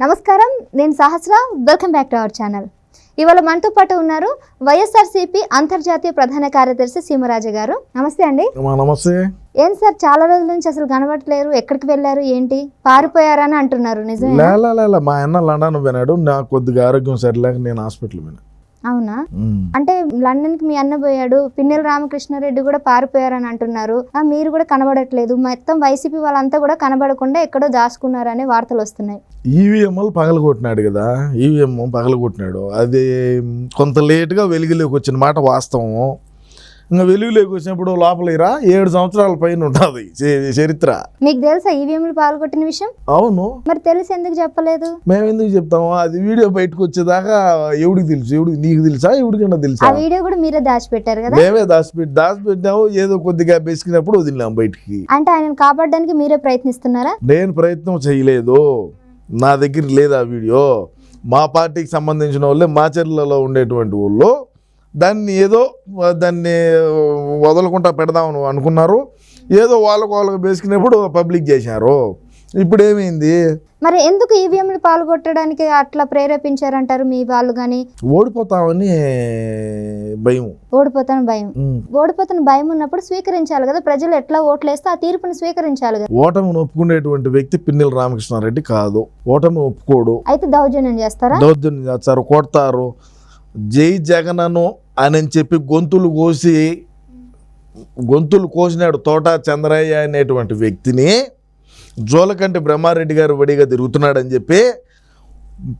నమస్కారం నేను Sahasra. Welcome back to our channel ఇవాళ మనతో పాటు ఉన్నారు వైఎస్ఆర్సీపీ అంతర్జాతీయ ప్రధాన కార్యదర్శి సీమరాజు గారు. నమస్తే అండి. నమస్తే. ఏం సార్ చాలా రోజుల నుంచి అసలు కనబడట్లేరు. ఎక్కడికి వెళ్ళారు ఏంటి? పారిపోయారని అంటున్నారు నిజమే లేలా మా అన్న లండన్ పోయినాడు. నాకు కొద్దిగా ఆరోగ్యం సరిలేక నేను హాస్పిటల్ పోయినా. అవునా. అంటే లండన్కి మీ అన్న పోయాడు పిన్నెల రామకృష్ణారెడ్డి కూడా పారిపోయారని అంటున్నారు. మీరు కూడా కనబడట్లేదు. మొత్తం వైసీపీ వాళ్ళంతా కూడా కనబడకుండా ఎక్కడో దాచుకున్నారనే వార్తలు వస్తున్నాయి. ఈవీఎంలు పగల కొట్టినాడు కదా? ఈవీఎం పగల కొట్టినాడు అది కొంత లేటుగా వెలుగులోకి వచ్చిన మాట వాస్తవం ఇంకా వెలుగులోకి వచ్చినప్పుడు లోపలిరా ఏడు సంవత్సరాల పైన ఉంటుంది చరిత్ర. మీకు తెలుసా ఈవీఎంలు పాల్గొట్టిన విషయం? అవును. మరి తెలిసి ఎందుకు చెప్పలేదు? మేము ఎందుకు చెప్తాము? అది వీడియో బయటకు వచ్చేదాకా ఎవడికి తెలుసు? ఎవడికి నీకు తెలుసా? ఎవడికన్నా ఆ తెలుసా వీడియో కూడా మీరే దాచిపెట్టారు కదా? మేమే దాచిపెట్టి దాచిపెట్టాము ఏదో కొద్దిగా బెసికినప్పుడు వదిలినాం బయటికి. అంటే ఆయనను కాపాడడానికి మీరే ప్రయత్నిస్తున్నారా? నేను ప్రయత్నం చేయలేదు. నా దగ్గర లేదు ఆ వీడియో. మా పార్టీకి సంబంధించిన వాళ్ళే మాచర్లలో ఉండేటువంటి వాళ్ళు. దాన్ని ఏదో దాన్ని వదలకుండా పెడదామని అనుకున్నారు. ఏదో వాళ్ళకు వాళ్ళకు బేసుకునేప్పుడు పబ్లిక్ చేశారు. ఇప్పుడు ఏమైంది మరి ఎందుకు ఈవీఎంలు పాల్గొట్టడానికి అట్లా ప్రేరేపించారంటారు మీ వాళ్ళు కానీ ఓడిపోతామని భయం. ఓడిపోతాను భయం. ఓడిపోతాను భయం ఉన్నప్పుడు స్వీకరించాలి కదా. ప్రజలు ఎట్లా ఓట్లేస్తే ఆ తీర్పును స్వీకరించాలి కదా. ఓటమిని ఒప్పుకునేటువంటి వ్యక్తి పిన్నెల రామకృష్ణారెడ్డి కాదు. ఓటమి ఒప్పుకోడు. అయితే దౌర్జన్యం చేస్తారా? దౌర్జన్యం చేస్తారు కొడతారు. జై జగనను అని చెప్పి గొంతులు కోసి గొంతులు కోసినాడు తోట చంద్రయ్య అనేటువంటి వ్యక్తిని. జోలకంటి బ్రహ్మారెడ్డి గారు వడిగా తిరుగుతున్నాడని చెప్పి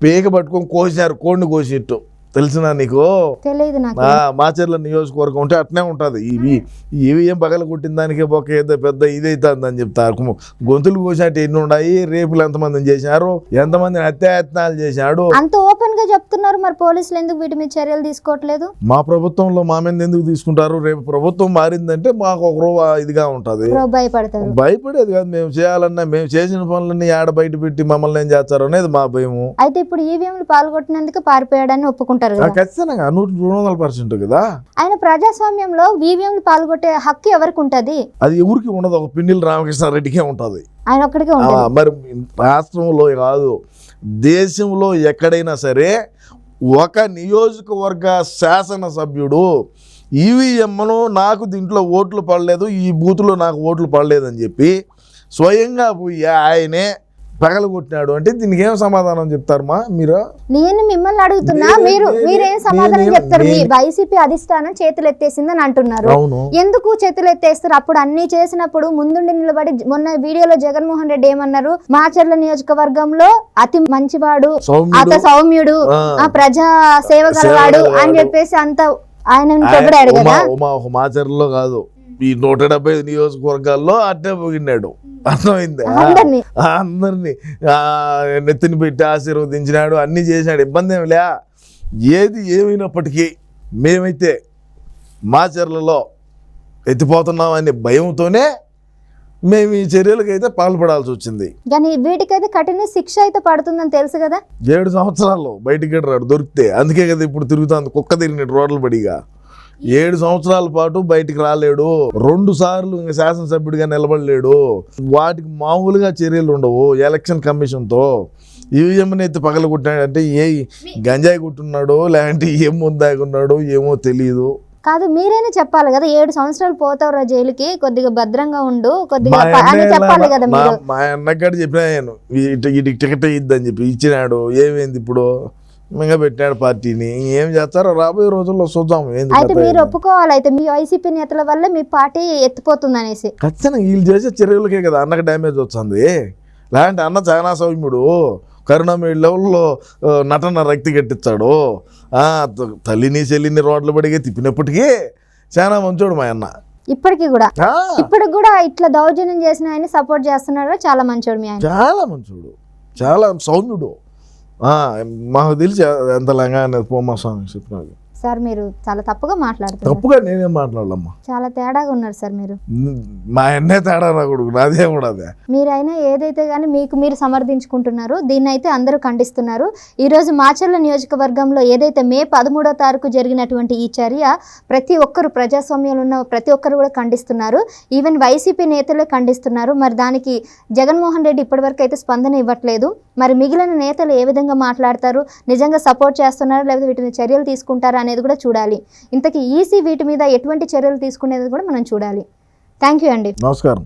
పేక పట్టుకొని కోసినారు కోడిని కోసిట్టు తెలిసినా నీకు? తెలియదు నాకు. మాచర్ల నియోజకవర్గం ఉంటే అట్నే ఉంటుంది. ఇవి ఇవి ఏం పగల కొట్టిన దానికి ఒక ఏదో పెద్ద ఇదైతుందని చెప్తారు గొంతులు కోసినట్టు ఎన్ని ఉన్నాయి? రేపులు ఎంతమందిని చేశారు ఎంతమందిని హత్యాయత్నాలు చేశాడు అంత ఓపెన్గా చెప్తున్నారు మరి పోలీసులు ఎందుకు వీటి మీద చర్యలు తీసుకోవట్లేదు? మా ప్రభుత్వంలో మా మీద ఎందుకు తీసుకుంటారు? రేపు ప్రభుత్వం మారిందంటే మాకు ఒక రో ఇదిగా ఉంటుంది. భయపడతారు. భయపడేది కాదు. మేము చేయాలన్నా మేము చేసిన పనులన్నీ ఆడ బయట పెట్టి మమ్మల్ని ఏం చేస్తారు అనేది మా భయము. అయితే ఇప్పుడు ఈవీఎంలు పాల్గొట్టినందుకు పారిపోయాడని ఒప్పుకుంటారు. కదా. ఖచ్చితంగా నూట రెండు వందల పర్సెంట్ కదా? ఆయన ప్రజాస్వామ్యంలో ఈవీఎంలు పాల్గొట్టే హక్కు ఎవరికి ఉంటది అది ఎవరికి ఉండదు ఒక పిన్నెల రామకృష్ణారెడ్డికే ఉంటుంది. ఆయన ఒక్కడికే మరి రాష్ట్రంలో కాదు దేశంలో ఎక్కడైనా సరే ఒక నియోజకవర్గ శాసనసభ్యుడు ఈవీఎంను నాకు దీంట్లో ఓట్లు పడలేదు ఈ బూత్లో నాకు ఓట్లు పడలేదని చెప్పి స్వయంగా పోయి ఆయనే పగలగొట్టినాడు అంటే దీనికి ఏం సమాధానం చెప్తారమ్మా మీరు? నేను మిమ్మల్ని అడుగుతున్నా నేనే- మీరు మీరేం సమాధానం చెప్తారు? మీ వైసీపీ అధిష్టానం చేతులు ఎత్తేసిందని అంటున్నారు. ఎందుకు చేతులు ఎత్తేస్తారు? అప్పుడు అన్ని చేసినప్పుడు ముందుండి నిలబడి మొన్న వీడియోలో జగన్మోహన్ రెడ్డి ఏమన్నారు? మాచర్ల నియోజకవర్గంలో అతి మంచివాడు అత సౌమ్యుడు ఆ. ప్రజా సేవ గలవాడు అని. చెప్పేసి అంత ఆయన ఉమా కదా. ఈ నూట డెబ్బై ఐదు నియోజకవర్గాల్లో అట్టే పోగినాడు అర్థమైంది? అందరినీ. నెత్తిని పెట్టి ఆశీర్వదించినాడు అన్నీ చేసినాడు ఇబ్బంది ఏమి లే. ఏది ఏమైనప్పటికీ మేమైతే మా చర్లలో ఎత్తిపోతున్నాం అనే భయంతోనే మేము ఈ చర్యలకైతే పాల్పడాల్సి వచ్చింది. కానీ వీటికైతే కఠిన శిక్ష అయితే పడుతుందని తెలుసు కదా? ఏడు సంవత్సరాల్లో బయటికి రాడు దొరికితే. అందుకే కదా ఇప్పుడు తిరుగుతుంది కుక్క తిరిగినట్టు రోడ్ల పడిగా. ఏడు సంవత్సరాల పాటు బయటికి రాలేడు. రెండు సార్లు ఇంకా శాసనసభ్యుడిగా నిలబడలేడు. వాటికి మామూలుగా చర్యలు ఉండవు ఎలక్షన్ కమిషన్తో. ఈవీఎంని ఎత్తి పగలగొట్టినాడంటే ఏ గంజాయి కొట్టున్నాడో లేదంటే ఏం ముందాగున్నాడో ఏమో తెలియదు కాదు మీరైనా చెప్పాలి కదా ఏడు సంవత్సరాలు పోతావురా జైలుకి కొద్దిగా భద్రంగా ఉండు కొద్దిగా అని చెప్పాలి కదా మా- మీరు మా అన్నగాడు చెప్పినా నేను టికెట్ ఇద్దని చెప్పి ఇచ్చినాడు. ఏమైంది ఇప్పుడు? పెట్టాడు పార్టీని. ఏం చేస్తారో రాబోయే రోజుల్లో చూద్దాం అయితే మీరు. ఒప్పుకోవాలి. అయితే మీ వైసీపీ నేతల వల్ల మీ పార్టీ ఎత్తిపోతుంది అనేసి ఖచ్చితంగా వీళ్ళు చేసే చర్యలకే కదా అన్నకు డ్యామేజ్ వచ్చింది లేదంటే అన్న చాలా సౌమ్యుడు. కరుణామయుడు లెవెల్లో నటన రక్తి కట్టించాడు తల్లిని చెల్లిని రోడ్ల పడిగా తిప్పినప్పటికీ చాలా మంచోడు మా అన్న. ఇప్పటికీ కూడా. ఇప్పటికి కూడా ఇట్లా దౌర్జన్యం చేసిన ఆయన సపోర్ట్ చేస్తున్నాడు చాలా మంచోడు మీ ఆయన. చాలా మంచోడు. చాలా సౌమ్యుడు. మాకు తెలిసి ఎంత లంగా అనేది పోమా స్వామి చెప్పినాడు సార్ మీరు చాలా తప్పుగా మాట్లాడుతున్నారు. తప్పుగా నేనేం మాట్లాడాలమ్మా? చాలా తేడాగా ఉన్నారు సార్ మీరు. మా అన్నే తేడా నా కొడుకు నాదేం కూడా అదే. మీరైనా ఏదైతే కానీ మీకు మీరు సమర్థించుకుంటున్నారో దీన్ని అయితే అందరూ ఖండిస్తున్నారు. ఈరోజు మాచర్ల నియోజకవర్గంలో ఏదైతే మే పదమూడో తారీఖు జరిగినటువంటి ఈ చర్య ప్రతి ఒక్కరు ప్రజాస్వామ్యంలో ఉన్న ప్రతి ఒక్కరు కూడా ఖండిస్తున్నారు. ఈవెన్ వైసీపీ నేతలే ఖండిస్తున్నారు. మరి దానికి జగన్మోహన్ రెడ్డి ఇప్పటివరకు అయితే స్పందన ఇవ్వట్లేదు. మరి మిగిలిన నేతలు ఏ విధంగా మాట్లాడతారు? నిజంగా సపోర్ట్ చేస్తున్నారు? లేకపోతే వీటిని చర్యలు తీసుకుంటారా అనేది కూడా చూడాలి. ఇంతకీ ఈసీ వీటి మీద ఎటువంటి చర్యలు తీసుకునేది కూడా మనం చూడాలి. థ్యాంక్ యూ అండి. నమస్కారం.